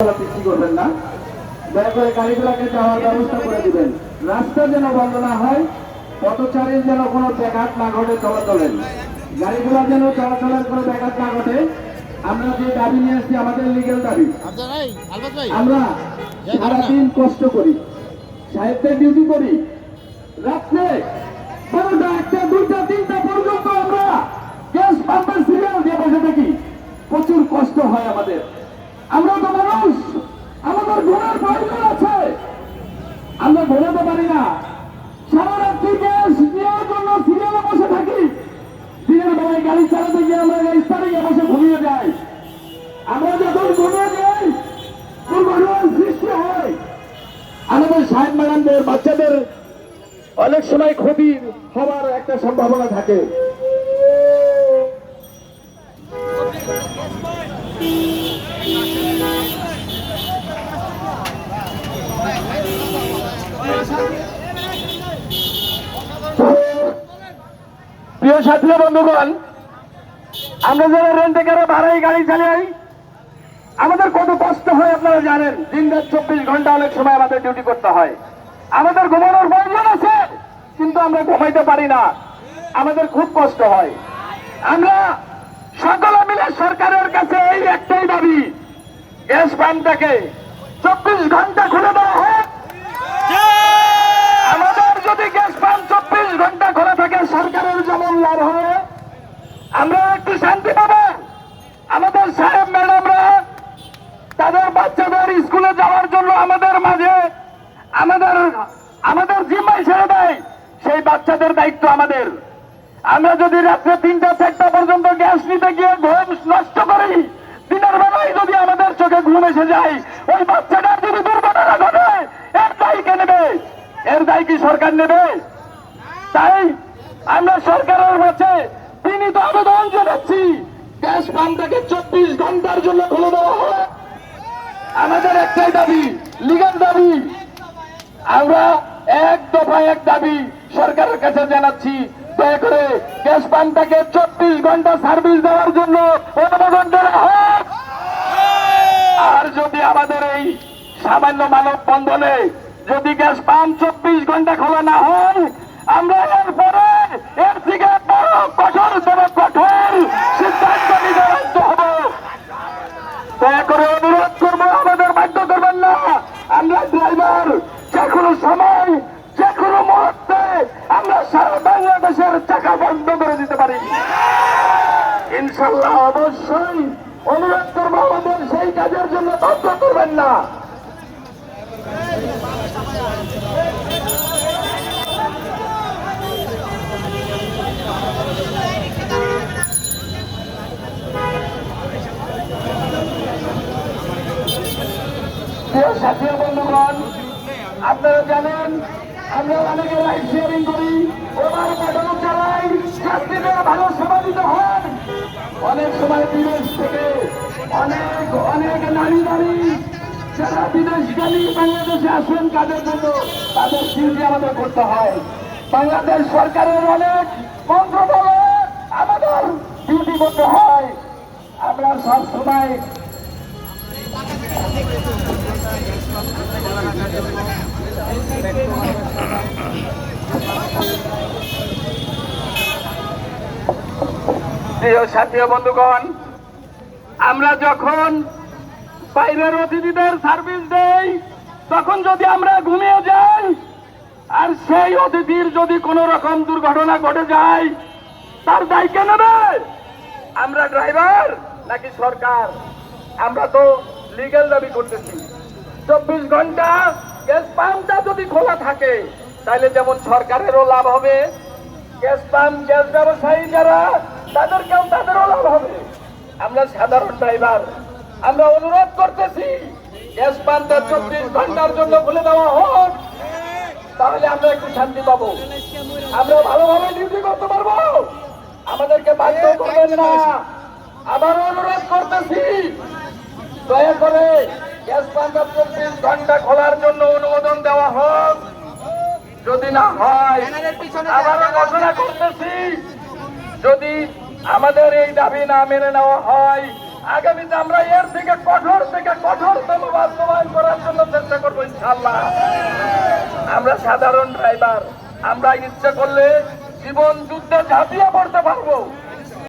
বৃষ্টি করবেন না? দয়া করে গাড়িগুলোকে যাওয়ার ব্যবস্থা করে দিবেন। রাস্তা যেন বন্ধ না হয় পথচারীর যেন কোনো ব্যাঘাত না ঘটে চলাচলের গাড়িগুলো যেন চলাচলের কোনো ব্যাঘাত না ঘটে। আমরা যে দাবি নিয়ে আসছি আমাদের লিগেল দাবি। আফজাল ভাই আলবাত ভাই। আমরা সারাদিন কষ্ট করি সাহেবদের ডিউটি করি। রাত্রে বারোটা একটা দুইটা তিনটা পর্যন্ত আমরা গ্যাস পাম্পের সিরিয়াল দিয়ে বসে থাকি। প্রচুর কষ্ট হয় আমাদের। আমরা তো মানুষ। আমাদের ঘোরার প্রয়োজন আছে। আমরা ঘোরাতে পারি না। সারা রাত্রি নেওয়ার জন্য সিরিয়ালে বসে থাকি। দিনের বেলায় গাড়ি চালাতে গিয়ে আমরা স্থানে গিয়ে বসে ঘুমিয়ে যাই। আমরা যখন ঘুমিয়ে যাই, দুর্ঘটনার সৃষ্টি হয়। আমাদের সাহেব ম্যাডামদের বাচ্চাদের অনেক সময় ক্ষতি হওয়ার একটা সম্ভাবনা থাকে। প্রিয় সাথী বন্ধুগণ, আমরা যারা রেন্টে কারে ভাড়াই গাড়ি চালাই, আমাদের কত কষ্ট হয় আপনারা জানেন। দিন রাত চব্বিশ ঘণ্টা অনেক সময় আমাদের ডিউটি করতে হয়। আমাদের ঘুমানোর প্রয়োজন আছে, কিন্তু আমরা ঘুমাইতে পারি না। আমাদের খুব কষ্ট হয়। আমরা সকলে মিলে সরকারের কাছে এই একটাই দাবি, গ্যাস পাম্পটাকে চব্বিশ ঘণ্টা খুলে দেওয়া হোক আমাদের যদি গ্যাস পাম্প চব্বিশ ঘণ্টা খোলা থাকে সরকারের যেমন লাভ হবে আমরা একটু শান্তি পাবো আমাদের সাহেব ম্যাডামরা তাদের বাচ্চাদের স্কুলে যাওয়ার জন্য আমাদের মাঝে, আমাদের আমাদের জিম্মায় ছেড়ে দেয়। সেই বাচ্চাদের দায়িত্ব আমাদের। আমরা যদি রাত্রে তিনটা, চারটা পর্যন্ত গ্যাস নিতে গিয়ে ঘুম নষ্ট করি, দিনের বেলায় যদি আমাদের চোখে ঘুম এসে যায়, ওই বাচ্চাটার যদি দুর্ঘটনা ঘটে, এর দায়ী কে নেবে? এর দায়ী কি সরকার নেবে? তাই আমরা সরকারের কাছে বিনীত আবেদন জানাচ্ছি। গ্যাস পাম্পটাকে চব্বিশ ঘণ্টার জন্য খুলে দেওয়া হয় আমাদের একটাই দাবি লিগাল দাবি। আমরা এক দফা এক দাবি সরকারের কাছে জানাচ্ছি। দয়া করে গ্যাস পাম্পটাকে চব্বিশ ঘণ্টা সার্ভিস দেওয়ার জন্য অনুমোদন দেওয়া হোক। আর যদি আমাদের এই সামান্য মানব বন্ধনে যদি গ্যাস পাম্প চব্বিশ ঘণ্টা খোলা না হয়, আমরা এরপরে এর দয়া করে অনুরোধ করব, আমাদের বাধ্য করবেন না। আমরা ড্রাইভার মুহূর্তে আমরা বাংলাদেশের চাকা বন্ধ করে দিতে পারি। ইনশাল্লাহ অবশ্যই অনুরোধ করব, আমাদের সেই কাজের জন্য বাধ্য করবেন না। প্রিয় সাথী বন্ধুগণ, আপনারা জানেন, আমরা অনেকে লাইফ শেয়ারিং করি ওবার পাঠানো চালাই যাত্রীদের ভালো সেবা দিতে হয় অনেক সময় বিদেশ থেকে অনেক অনেক নারী নারী যারা বিদেশগামী বাংলাদেশে আসেন কাজের জন্য তাদের ডিউটি আমাদের করতে হয়। বাংলাদেশ সরকারের অনেক মন্ত্রণালয়ে আমাদের ডিউটি করতে হয়। আমরা সব সময় প্রিয় সাথী বন্ধুগণ, আমরা যখন বাইরের অতিথিদের সার্ভিস দেই, তখন যদি আমরা ঘুমিয়ে যাই, আর সেই অতিথির যদি কোনো রকম দুর্ঘটনা ঘটে যায়, তার দায় কে নেবে। আমরা ড্রাইভার নাকি সরকার? আমরা তো লিগেল দাবি করতেছি। চব্বিশ ঘণ্টা গ্যাস পাম্পটা যদি খোলা থাকে তাহলে যেমন সরকারেরও লাভ হবে, গ্যাস পাম্প, গ্যাস ব্যবসায়ী যারা, তাদেরকেও তাদেরও লাভ হবে। আমরা সাধারণ ড্রাইভার, আমরা অনুরোধ করতেছি, গ্যাস পাম্পটা চব্বিশ ঘণ্টার জন্য খুলে দেওয়া হোক, তাহলে আমরা একটু শান্তি পাবো। আমরা ভালোভাবে ডিউটি করতে পারব। আমাদেরকে বাধ্য করবেন না। আবার অনুরোধ করতেছি দয়া করে গ্যাস চব্বিশ ঘণ্টা খোলার জন্য অনুমোদন দেওয়া হোক। যদি না হয় আবারও ঘোষণা করতেছি যদি আমাদের এই দাবি না মেনে নেওয়া হয় আগামীতে আমরা এর থেকে কঠোর থেকে কঠোরতম বাস্তবায়ন করার জন্য চেষ্টা করব ইনশাল্লাহ আমরা সাধারণ ড্রাইভার আমরা ইচ্ছে করলে জীবন যুদ্ধে ঝাঁপিয়ে পড়তে পারব।